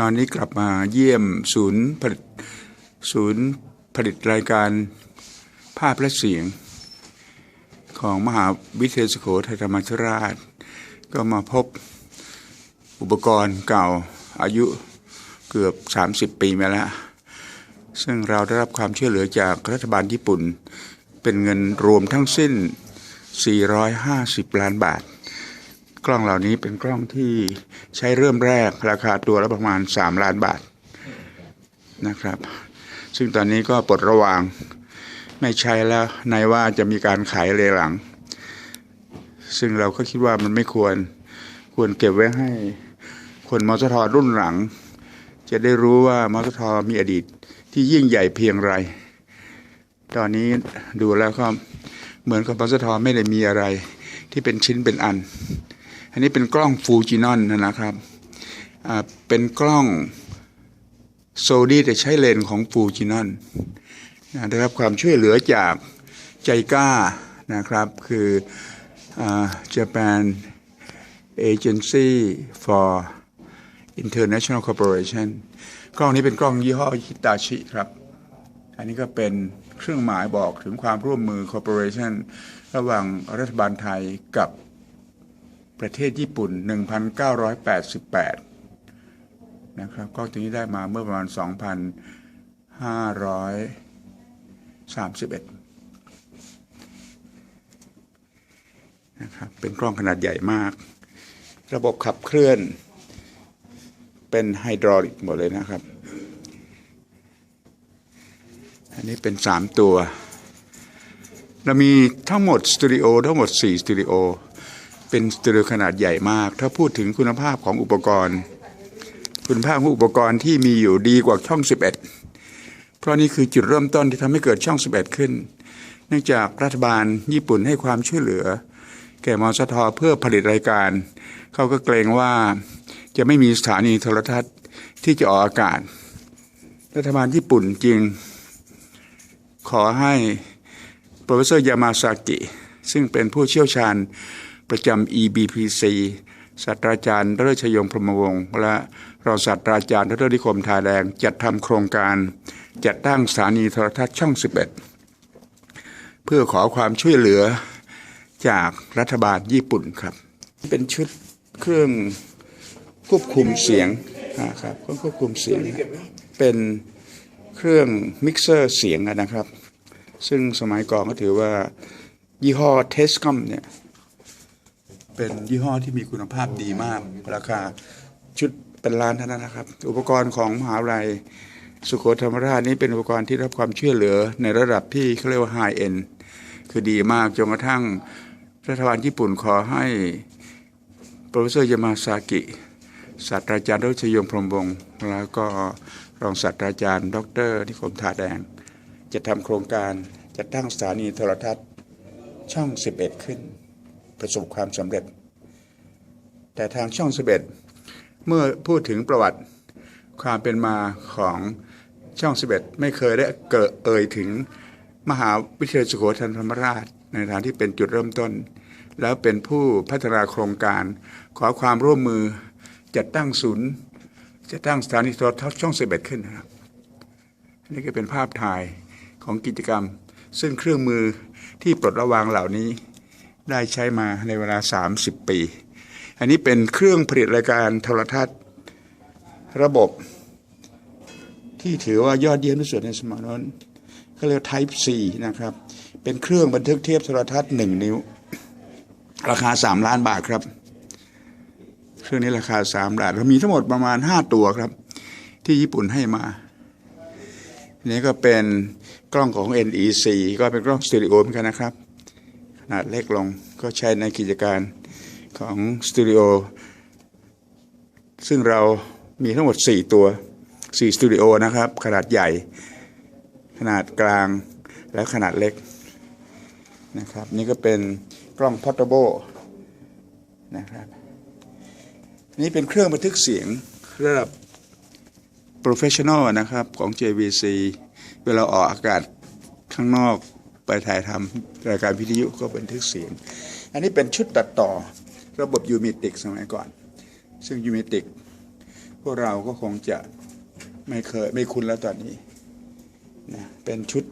ตอนนี้กลับมาเยี่ยมศูนย์ผลิตศูนย์ผลิตรายการภาพและเสียง ของมหาวิทยาลัยสุโขทัยธรรมราช ก็มาพบอุปกรณ์เก่าอายุเกือบ 30 ปีมาแล้ว ซึ่งเราได้รับความช่วยเหลือจากรัฐบาลญี่ปุ่น เป็นเงินรวมทั้งสิ้น 450 ล้านบาท กล้องเหล่านี้เป็นกล้องที่ใช้เริ่มแรกราคาตัวละประมาณ 3 ล้านบาทนะครับ ซึ่งตอนนี้ก็ปลดระวางไม่ใช้แล้วในว่าจะมีการขายเลหลัง ซึ่งเราก็คิดว่ามันไม่ควรควรเก็บไว้ให้คนมอสทรุ่นหลัง จะได้รู้ว่ามอสทมีอดีตที่ยิ่งใหญ่เพียงไร ตอนนี้ดูแล้วก็เหมือนกับมอสทไม่ได้มีอะไรที่เป็นชิ้นเป็นอัน อันนี้เป็นกล้องฟูจินอนนะครับเป็นกล้องโซดี้แต่ใช้เลนของฟูจินอนนะได้รับความช่วยเหลือจากใจก้านะครับคืออ่า Japan Agency for International Cooperation กล้องนี้เป็นกล้องยี่ห้อฮิตาชิครับ อันนี้ก็เป็นเครื่องหมายบอกถึงความร่วมมือ cooperation ระหว่างรัฐบาลไทยกับ ประเทศญี่ปุ่น 1988 นะครับกล้องตัวนี้ได้มาเมื่อประมาณ 2,531 นะครับ เป็นกล้องขนาดใหญ่มาก ระบบขับเคลื่อน เป็นไฮดรอลิกหมดเลยนะครับ อันนี้เป็นสามตัว เรามีทั้งหมดสตูดิโอทั้งหมด 4 สตูดิโอ เป็นสตูดิโอขนาดใหญ่มาก ถ้าพูดถึงคุณภาพของอุปกรณ์ คุณภาพของอุปกรณ์ที่มีอยู่ดีกว่าช่อง 11 เพราะนี่คือจุดเริ่มต้นที่ทำให้เกิดช่อง 11 ขึ้น เนื่องจากรัฐบาลญี่ปุ่นให้ความช่วยเหลือ แก่มอสทเพื่อผลิตรายการ เขาก็เกรงว่าจะไม่มีสถานีโทรทัศน์ที่จะออกอากาศ รัฐบาลญี่ปุ่นจึงขอให้ โปรเฟสเซอร์ยามาซากิ ซึ่งเป็นผู้เชี่ยวชาญ ประจำ EBPC ศาสตราจารย์ดรชยงพรหมวงศ์และรองศาสตราจารย์ดรนิคมทาแดงจัดทำโครงการ จัดตั้งสถานีโทรทัศน์ช่อง 11 เพื่อขอความช่วยเหลือจากรัฐบาลญี่ปุ่นครับ เป็นชุดเครื่องควบคุมเสียงนะครับเครื่องควบคุมเสียง เป็นเครื่องมิกเซอร์เสียงนะครับ ซึ่งสมัยก่อนก็ถือว่ายี่ห้อเทสคอมเนี่ย เป็นยี่ห้อที่มีคุณภาพดีมาก ราคาชุดเป็นล้านเท่านั้นนะครับ อุปกรณ์ของมหาวิทยาลัยสุโขทัยธรรมราชนี้เป็นอุปกรณ์ที่รับความช่วยเหลือในระดับที่เขาเรียกว่าไฮเอ็นคือดีมากจนกระทั่งรัฐบาลญี่ปุ่นขอให้โปรเฟสเซอร์ยามาซากิศาสตราจารย์ดรชยงพรหมวงศ์แล้วก็รองศาสตราจารย์ ดรนิคมทาแดง จะทำโครงการจะตั้งสถานีโทรทัศน์ช่อง 11 ขึ้น ประสบความสำเร็จ แต่ทางช่อง 11 เมื่อพูดถึงประวัติความเป็นมาของช่อง 11 ไม่เคยได้เกิดเอ่ยถึงมหาวิทยาลัยสุโขทัยธรรมราช ในฐานที่เป็นจุดเริ่มต้น แล้วเป็นผู้พัฒนาโครงการ ขอความร่วมมือจัดตั้งศูนย์จะตั้งสถานีโทรทัศน์ช่อง 11 ขึ้นนะครับนี่ก็เป็นภาพถ่ายของกิจกรรม ซึ่งเครื่องมือที่ปลดระวางเหล่านี้ ได้ใช้มาในเวลา 30 ปี อันนี้เป็นเครื่องผลิตรายการโทรทัศน์ระบบ ที่ถือว่ายอดเยี่ยมที่สุดในสมัยนั้นเขาเรียก Type C นะครับ เป็นเครื่องบันทึกเทียบโทรทัศน์ 1 นิ้ว ราคา 3 ล้านบาทครับ เครื่องนี้ราคา 3 ล้านเรามีทั้งหมดประมาณ 5 ตัวครับ ที่ญี่ปุ่นให้มานี่ก็เป็นกล้องของ NEC ก็เป็นกล้องสเตอริโอเหมือนกันนะครับ เล็กลงก็ใช้ในกิจการของสตูดิโอซึ่งเรามีทั้งหมด 4 ตัว 4 สตูดิโอนะครับ ขนาดใหญ่ ขนาดกลางและขนาดเล็กนะครับ นี่ก็เป็นกล้องพอ r t a b l e นะครับนี่เป็นเครื่องบันทึกเสียงระดับ professional นะครับของ JVC เวลาออกอากาศข้างนอก ไปถ่ายทำรายการวิทยุก็บันทึกเสียง อันนี้เป็นชุดตัดต่อระบบยูมิติกสมัยก่อน ซึ่งยูมิติกพวกเราก็คงจะไม่เคยไม่คุ้นแล้วตอนนี้นะเป็นชุด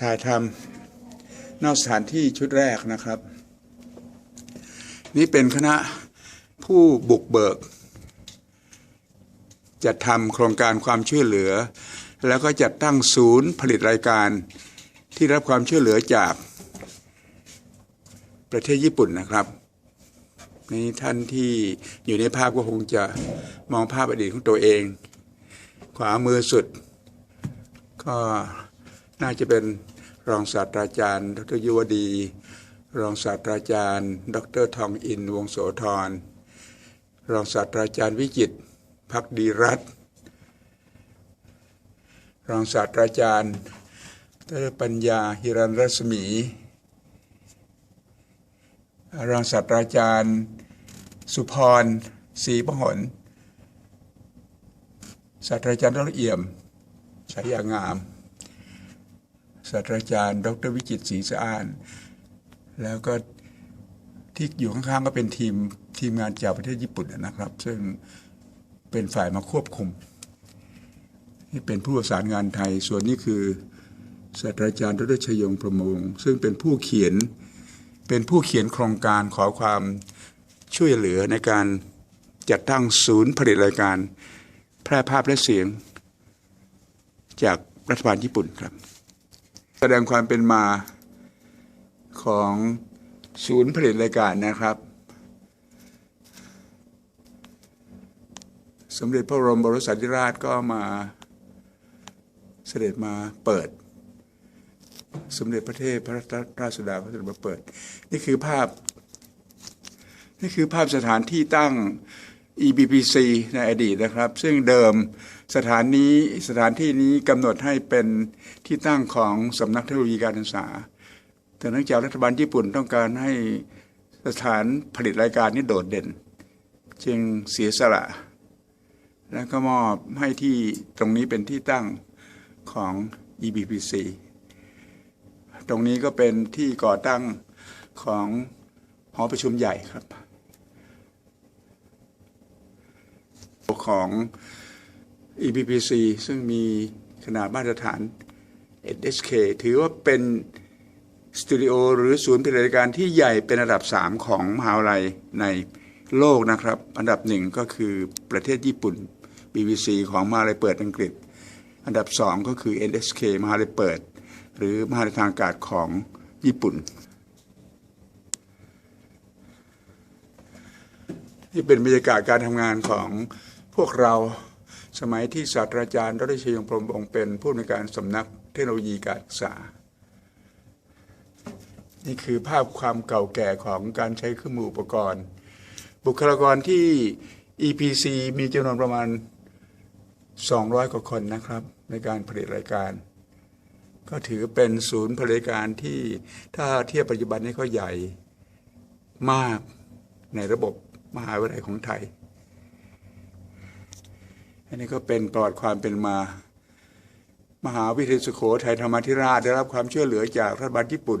ถ่ายทำนอกสถานที่ชุดแรกนะครับ นี่เป็นคณะผู้บุกเบิก จัดทำโครงการความช่วยเหลือ แล้วก็จัดตั้งศูนย์ผลิตรายการ ที่รับความช่วยเหลือจากประเทศญี่ปุ่นนะครับนี่ท่านที่อยู่ในภาพก็คงจะมองภาพอดีตของตัวเอง ขวามือสุด ก็น่าจะเป็นรองศาสตราจารย์ ดรยุวดี รองศาสตราจารย์ ดรทองอินวงโสธรรองศาสตราจารย์วิจิตพักดีรัตรองศาสตราจารย์ ดรปัญญาฮิรันรัศมีรองศาสตราจารย์ สุพรศรีพหลศาสตราจารย์ดรเอี่ยมฉายางามศาสตราจารย์ ดรวิจิตศรีสะอาน แล้วก็ที่อยู่ข้างๆก็เป็นทีมทีมงานจากประเทศญี่ปุ่นนะครับ ซึ่งเป็นฝ่ายมาควบคุม นี่เป็นผู้ประสานงานไทยส่วนนี้คือ ศาสตราจารย์ดรชยงประมง ซึ่งเป็นผู้เขียนเป็นผู้เขียนโครงการขอความช่วยเหลือในการจัดตั้งศูนย์ผลิตรายการ แพร่ภาพและเสียง จากรัฐบาลญี่ปุ่นครับ แสดงความเป็นมาของศูนย์ผลิตรายการนะครับ สมเด็จพระบรมบรมสารีริราชก็มาเสด็จมาเปิด สมเด็จพระเทพพระราชสุดาก็เสด็จมาเปิด นี่คือภาพ นี่คือภาพสถานที่ตั้ง EBPC ในอดีตนะครับ ซึ่งเดิมสถานนี้สถานที่นี้กำหนดให้เป็นที่ตั้งของสำนักเทคโนโลยีการศึกษา แต่เนื่องจากรัฐบาลญี่ปุ่นต้องการให้สถานผลิตรายการนี้โดดเด่น จึงเสียสละ แล้วก็มอบให้ที่ตรงนี้เป็นที่ตั้งของ EBPC ตรงนี้ก็เป็นที่ก่อตั้งของหอประชุมใหญ่ครับ ของ EBPC ซึ่งมีขนาดมาตรฐาน SK ถือว่าเป็นสตูดิโอหรือศูนย์ผลิตรายการที่ใหญ่เป็นอันดับ 3 ของมหาวิทยาลัยในโลกนะครับ อันดับหนึ่งก็คือประเทศญี่ปุ่น BBC ของมหาวิทยาลัยเปิดอังกฤษ อันดับ 2 ก็คือ NSK มหาวิทยาลัยเปิด หรือมหาทาลัยทางอากาศของญี่ปุ่น นี่เป็นบรรยากาศการทำงานของพวกเราสมัยที่ศาสตราจารย์ดรชยงพรมวงเป็นผู้ในการสำนักเทคโนโลยีการศึกษา นี่คือภาพความเก่าแก่ของการใช้เครื่องมืออุปกรณ์ บุคลากรที่ EPC มีจำนวนประมาณ 200 กว่าคนนะครับ ในการผลิตรายการ ก็ถือเป็นศูนย์ผลิตรายการที่ถ้าเทียบปัจจุบันนี้ก็ใหญ่มากในระบบมหาวิทยาลัยของไทย อันนี้ก็เป็นประวัติความเป็นมา มหาวิทยาลัยสุโขทัยธรรมาธิราชได้รับความช่วยเหลือจากรัฐบาลญี่ปุ่น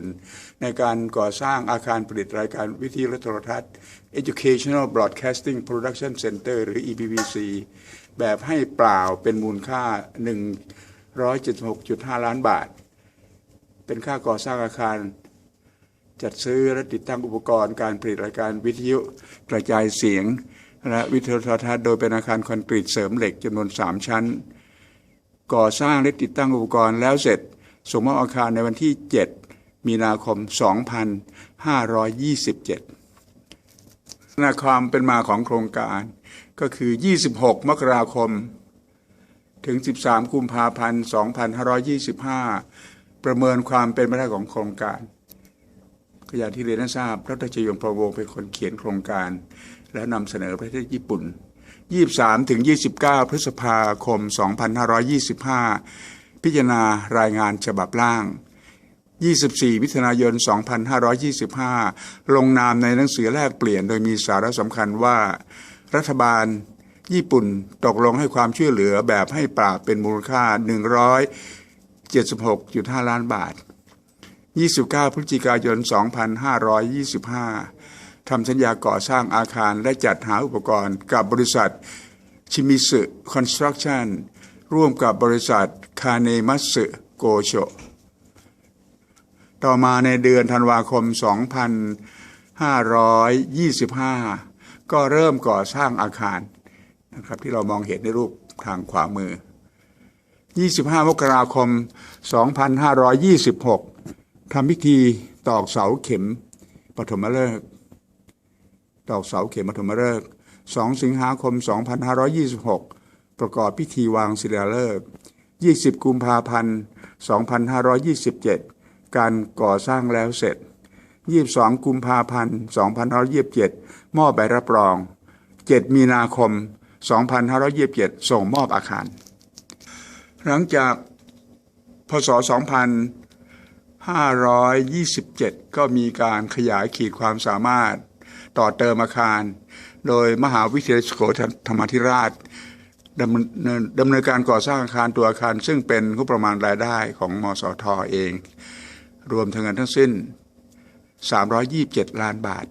ในการก่อสร้างอาคารผลิตรายการวิทยุและโทรทัศน์ Educational Broadcasting Production Center หรือ EBBC แบบให้เปล่าเป็นมูลค่า176.5 ล้านบาท เป็นค่าก่อสร้างอาคาร จัดซื้อและติดตั้งอุปกรณ์การผลิตรายการวิทยุกระจายเสียงและวิทยุโทรทัศน์โดยเป็นอาคารคอนกรีตเสริมเหล็กจำนวน 3 ชั้น ก่อสร้างและติดตั้งอุปกรณ์แล้วเสร็จส่งมอบอาคารในวันที่ 7 มีนาคม 2527นาความเป็นมาของโครงการก็คือ 26 มกราคม ถึง 13 กุมภาพันธ์ 2525 ประเมินความเป็นไปได้ของโครงการก็อย่างที่เรียนให้ทราบดรชยงพรวงศ์เป็นคนเขียนโครงการ และนำเสนอประเทศญี่ปุ่น 23ถึง29 พฤษภาคม 2525 พิจารณารายงานฉบับล่าง 24 มิถุนายน 2525 ลงนามในหนังสือแลกเปลี่ยน โดยมีสาระสำคัญว่า รัฐบาลญี่ปุ่นตกลงให้ความช่วยเหลือแบบให้ปราบเป็นมูลค่า 76.5 ล้านบาท 29 พฤศจิกายน 2525 ทำสัญญาก่อสร้างอาคารและจัดหาอุปกรณ์กับบริษัทชิมิสึคอนสตรั c ชั่นร่วมกับบริษัทคาเนมัสึโกโชต่อมาในเดือนธันวาคม 2525 ก็เริ่มก่อสร้างอาคารนะครับที่เรามองเห็นในรูปทางขวามือ 25 มกราคม 2526 ทำพิธีตอกเสาเข็มปฐมฤกษ์ตอกเสาเข็มปฐมฤกษ์2 สิงหาคม 2526 ประกอบพิธีวางศิลาฤกษ์20 กุมภาพันธ์ 2527 การก่อสร้างแล้วเสร็จ 22 กุมภาพันธ์ 2527 มอบใบรับรอง 7 มีนาคม 2527 ส่งมอบอาคาร หลังจากพศ 2527 ก็มีการขยายขีดความสามารถต่อเติมอาคาร โดยมหาวิทยาลัยสุโขทัยธรรมธิราชดำเนินดำเนินการก่อสร้างอาคารตัวอาคาร ซึ่งเป็นงบประมาณรายได้ของมสทเอง รวมทั้งเงินทั้งสิ้น 327 ล้านบาท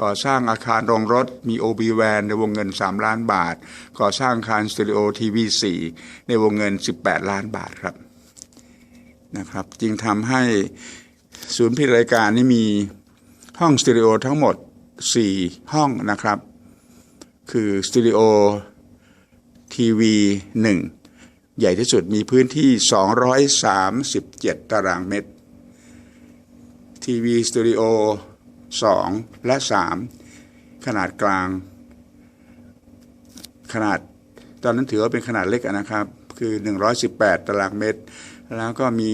ก่อสร้างอาคารโรงรถมี OB van ในวงเงิน 3 ล้านบาท ก่อสร้างอาคารสตอริโอทีวี4ในวงเงิน 18 ล้านบาทครับนะครับจึงทำให้ศูนย์พิจารายการนี้มีห้องสตอริโอทั้งหมด 4 ห้องนะครับ คือสตูดิโอทีวี1ใหญ่ที่สุดมีพื้นที่ 237 ตารางเมตรทีวีสตูดิโอ 2 และ 3 ขนาดกลาง ขนาดตอนนั้นถือว่าเป็นขนาดเล็กนะครับ คือ 118 ตารางเมตร แล้วก็มี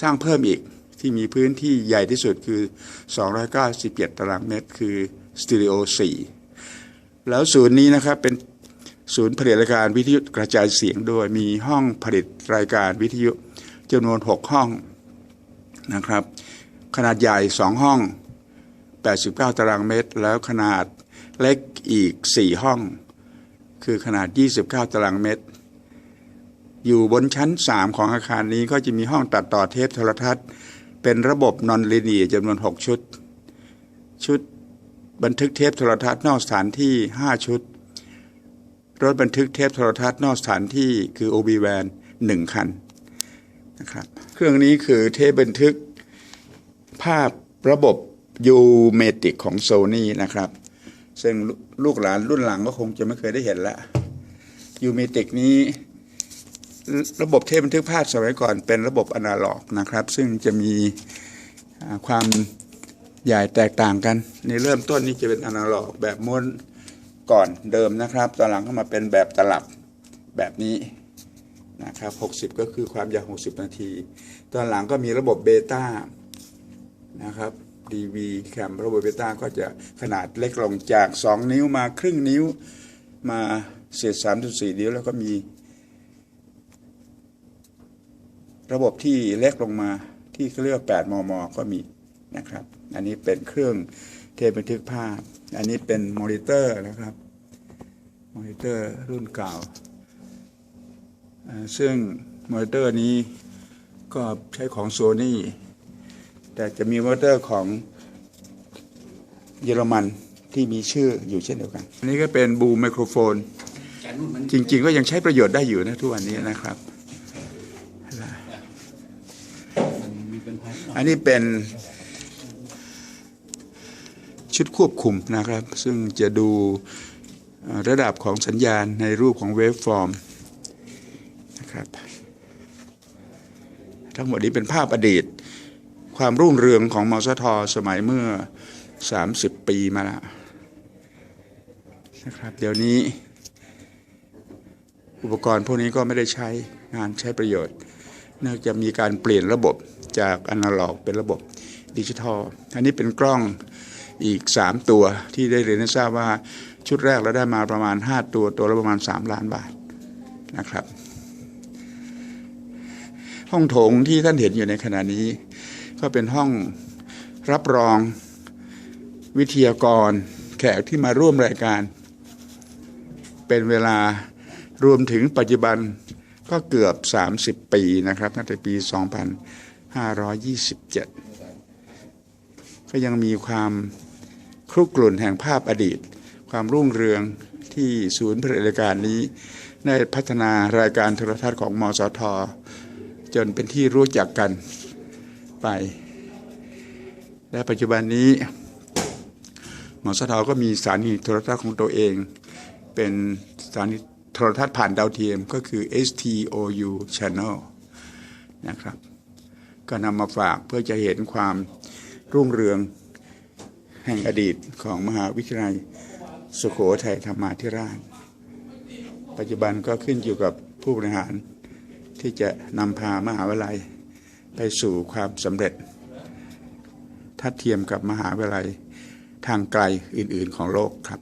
สร้างเพิ่มอีกที่มีพื้นที่ใหญ่ที่สุดคือ 297 ตารางเมตร คือสตูดิโอ4แล้วศูนย์นี้นะครับเป็นศูนย์ผลิตรายการวิทยุกระจายเสียงด้วยมีห้องผลิตรายการวิทยุจำนวน 6 ห้องนะครับ ขนาดใหญ่ 2 ห้อง 89 ตารางเมตร แล้วขนาดเล็กอีก 4 ห้อง คือขนาด 29 ตารางเมตร อยู่บนชั้น 3 ของอาคารนี้ก็จะมีห้องตัดต่อเทปโทรทัศน์ เป็นระบบนอนลิเนียจำนวน 6 ชุด ชุดบันทึกเทปโทรทัศน์นอกสถานที่ 5 ชุด รถบันทึกเทปโทรทัศน์นอกสถานที่คือ OB van 1 คันนะครับ เครื่องนี้คือเทปบันทึกภาพระบบ ยูเมติกของโซนี่นะครับ ซึ่งลูกหลานรุ่นหลังก็คงจะไม่เคยได้เห็นละยูเมติกนี้ระบบเทปบันทึกภาพสมัยก่อนเป็นระบบอนาล็อกนะครับ ซึ่งจะมีความใหญ่แตกต่างกันในเริ่มต้นนี้จะเป็นอนาล็อกแบบม้วนก่อนเดิมนะครับ ตอนหลังก็มาเป็นแบบตลับแบบนี้นะครับ 60 ก็คือความยาว 60 นาที ตอนหลังก็มีระบบเบต้านะครับ DV แคมระบบเบต้าก็จะขนาดเล็กลงจาก 2 นิ้วมาครึ่งนิ้วมาเศษ3.4 นิ้วแล้วก็มี ระบบที่เล็กลงมาที่เรียกว่า8มม ก็มีนะครับ อันนี้เป็นเครื่องเทปบันทึกภาพ อันนี้เป็นมอนิเตอร์นะครับมอนิเตอร์รุ่นเก่า ซึ่งมอนิเตอร์นี้ก็ใช้ของโซนี่ แต่จะมีมอเตอร์ของเยอรมันที่มีชื่ออยู่เช่นเดียวกัน อันนี้ก็เป็นบูมไมโครโฟน จริง ๆ ก็ยังใช้ประโยชน์ได้อยู่นะทุกวันนี้นะครับ อันนี้เป็นชุดควบคุมนะครับ ซึ่งจะดูระดับของสัญญาณในรูปของเวฟฟอร์มนะครับ ทั้งหมดนี้เป็นภาพอดีต ความรุ่งเรืองของมอสทสมัยเมื่อ 30 ปีมาแล้วนะครับเดี๋ยวนี้ อุปกรณ์พวกนี้ก็ไม่ได้ใช้งานใช้ประโยชน์เนื่องจากมีการเปลี่ยนระบบจากอนาล็อกเป็นระบบดิจิทัล อันนี้เป็นกล้องอีก 3 ตัวที่ได้เรียนให้ทราบว่าชุดแรกเราได้มาประมาณ 5 ตัวตัวละประมาณ 3 ล้านบาทนะครับ ห้องโถงที่ท่านเห็นอยู่ในขณะนี้ ก็เป็นห้องรับรองวิทยากร แขกที่มาร่วมรายการ เป็นเวลารวมถึงปัจจุบันก็เกือบ 30 ปีนะครับตั้งแต่ปี 2527 ก็ยังมีความครุกรุ่นแห่งภาพอดีต ความรุ่งเรืองที่ศูนย์ผลิตรายการนี้ ได้พัฒนารายการโทรทัศน์ของมสท จนเป็นที่รู้จักกัน ไป และปัจจุบันนี้มสทก็มีสถานีโทรทัศน์ของตัวเอง เป็นสถานีโทรทัศน์ผ่านดาวเทียมก็คือ STOU Channel นะครับ ก็นำมาฝากเพื่อจะเห็นความรุ่งเรืองแห่งอดีตของมหาวิทยาลัยสุโขทัยธรรมาธิราช ปัจจุบันก็ขึ้นอยู่กับผู้บริหารที่จะนำพามหาวิทยาลัย ไปสู่ความสำเร็จทัดเทียมกับมหาวิทยาลัยทางไกลอื่นๆของโลกครับ